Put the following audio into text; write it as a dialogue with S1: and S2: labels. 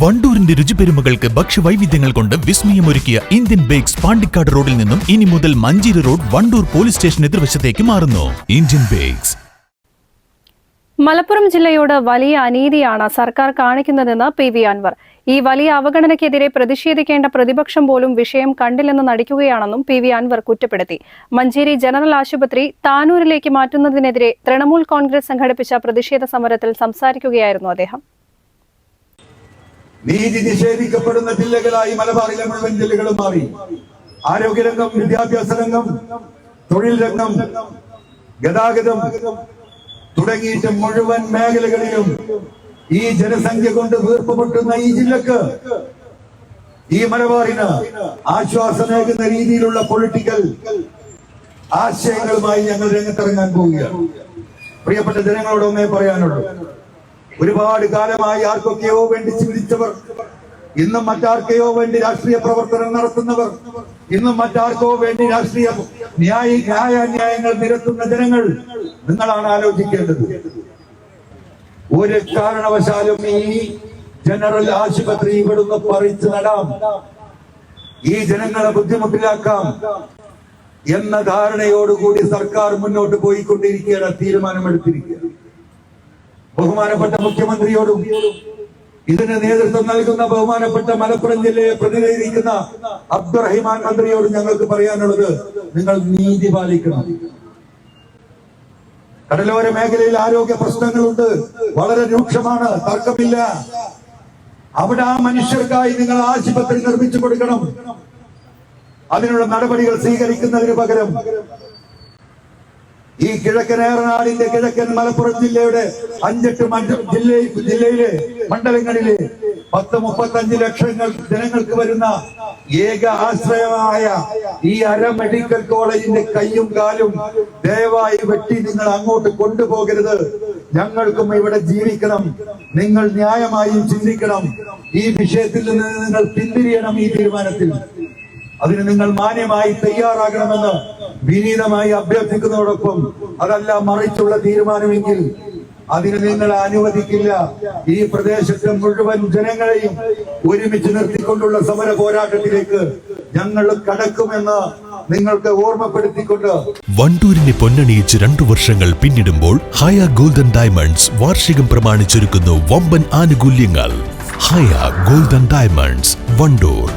S1: വണ്ടൂരിന്റെ രുചിപെരുമകൾക്ക് ഭക്ഷ്യവൈവിധ്യങ്ങൾ കൊണ്ട് വിസ്മയമൊരുക്കിയ Indian bakes Pandikkad റോഡിൽ നിന്നും ഇനി മുതൽ Manjeri road Wandoor police station എതിർവശത്തേക്ക് മാറുന്നു. Indian bakes.
S2: മലപ്പുറം ജില്ലയോട് വലിയ അനീതിയാണ് സർക്കാർ കാണിക്കുന്നതെന്ന് പി വി അൻവർ. ഈ വലിയ അവഗണനയ്ക്കെതിരെ പ്രതിഷേധിക്കേണ്ട പ്രതിപക്ഷം പോലും വിഷയം കണ്ടില്ലെന്ന് നടിക്കുകയാണെന്നും പി വി അൻവർ കുറ്റപ്പെടുത്തി. മഞ്ചേരി ജനറൽ ആശുപത്രി താനൂരിലേക്ക് മാറ്റുന്നതിനെതിരെ തൃണമൂൽ കോൺഗ്രസ് സംഘടിപ്പിച്ച പ്രതിഷേധ സമരത്തിൽ സംസാരിക്കുകയായിരുന്നു അദ്ദേഹം.
S3: നീതി നിഷേധിക്കപ്പെടുന്ന ജില്ലകളായി മലബാറിലെ മുഴുവൻ ജില്ലകളും മാറി. ആരോഗ്യരംഗം വിദ്യാഭ്യാസ രംഗം തൊഴിൽ രംഗം ഗതാഗതം തുടങ്ങിയിട്ട് മുഴുവൻ മേഖലകളിലും ഈ ജനസംഖ്യ കൊണ്ട് വീർപ്പുമുട്ടുന്ന ഈ ജില്ലക്ക് ഈ മലബാറിന് ആശ്വാസമേകുന്ന രീതിയിലുള്ള പൊളിറ്റിക്കൽ ആശയങ്ങളുമായി ഞങ്ങൾ രംഗത്തിറങ്ങാൻ പോവുകയാണ്. പ്രിയപ്പെട്ട ജനങ്ങളോടൊന്നേ പറയാനുള്ളൂ. ഒരുപാട് കാലമായി ആർക്കൊക്കെയോ വേണ്ടി ചിന്തിച്ചവർ ഇന്നും മറ്റാർക്കെയോ വേണ്ടി രാഷ്ട്രീയ പ്രവർത്തനം നടത്തുന്നവർ ഇന്നും മറ്റാർക്കോ വേണ്ടി രാഷ്ട്രീയ ന്യായ ന്യായാന്യായങ്ങൾ നിരത്തുന്ന ജനങ്ങൾ നിങ്ങളാണ് ആലോചിക്കേണ്ടത്. ഒരു കാരണവശാലും ഈ ജനറൽ ആശുപത്രി ഇവിടുന്ന് പറിച്ചു നടാം. ഈ ജനങ്ങളെ ബുദ്ധിമുട്ടിലാക്കാം എന്ന ധാരണയോടുകൂടി സർക്കാർ മുന്നോട്ട് പോയിക്കൊണ്ടിരിക്കുകയാണ് തീരുമാനമെടുത്തിരിക്കുകയാണ്. ബഹുമാനപ്പെട്ട മുഖ്യമന്ത്രിയോടും ഇതിന് നേതൃത്വം നൽകുന്ന ബഹുമാനപ്പെട്ട മലപ്പുറം ജില്ലയെ പ്രതിനിധീകരിക്കുന്ന അബ്ദുറഹിമാൻ മന്ത്രിയോട് ഞങ്ങൾക്ക് പറയാനുള്ളത് നിങ്ങൾ നീതി പാലിക്കണം. കടലോര മേഖലയിൽ ആരോഗ്യ പ്രശ്നങ്ങളുണ്ട്. വളരെ രൂക്ഷമാണ്. തർക്കമില്ല. അവിടെ ആ മനുഷ്യർക്കായി നിങ്ങൾ ആശുപത്രി നിർമ്മിച്ചു കൊടുക്കണം. അതിനുള്ള നടപടികൾ സ്വീകരിക്കുന്നതിന് പകരം ഈ കിഴക്കൻ ഏറനാടിന്റെ കിഴക്കൻ മലപ്പുറം ജില്ലയുടെ അഞ്ചെട്ട് ജില്ല ജില്ലയിലെ മണ്ഡലങ്ങളിലെ പത്ത് മുപ്പത്തഞ്ച് ലക്ഷങ്ങൾ ജനങ്ങൾക്ക് വരുന്ന ഏക ആശ്രയമായ ഈ അര മെഡിക്കൽ കോളേജിന്റെ കയ്യും കാലും ദയവായി വെട്ടി നിങ്ങൾ അങ്ങോട്ട് കൊണ്ടുപോകരുത്. ഞങ്ങൾക്കും ഇവിടെ ജീവിക്കണം. നിങ്ങൾ ന്യായമായും ചിന്തിക്കണം. ഈ വിഷയത്തിൽ നിന്ന് നിങ്ങൾ പിന്തിരിയണം ഈ തീരുമാനത്തിൽ. അതിന് നിങ്ങൾ മാന്യമായി തയ്യാറാകണമെന്ന് വിനീതമായി അഭ്യർത്ഥിക്കുന്നതോടൊപ്പം അതല്ല മറിച്ചുള്ള തീരുമാനമെങ്കിൽ അതിന് നിങ്ങൾ അനുവദിക്കില്ല. ഈ പ്രദേശത്തെ മുഴുവൻ ജനങ്ങളെയും ഒരുമിച്ച് നിർത്തിക്കൊണ്ടുള്ള സമര പോരാട്ടത്തിലേക്ക് ഞങ്ങൾ കടക്കുമെന്ന് നിങ്ങൾക്ക് ഓർമ്മപ്പെടുത്തിക്കൊണ്ട്
S1: വണ്ടൂരിനെ പൊന്നണിയിച്ച് രണ്ടു വർഷങ്ങൾ പിന്നിടുമ്പോൾ ഹയ ഗോൾഡൻ ഡയമണ്ട്സ് വാർഷികം പ്രമാണിച്ചൊരുക്കുന്നു വമ്പൻ ആനുകൂല്യങ്ങൾ. Haya golden diamonds Wandoor.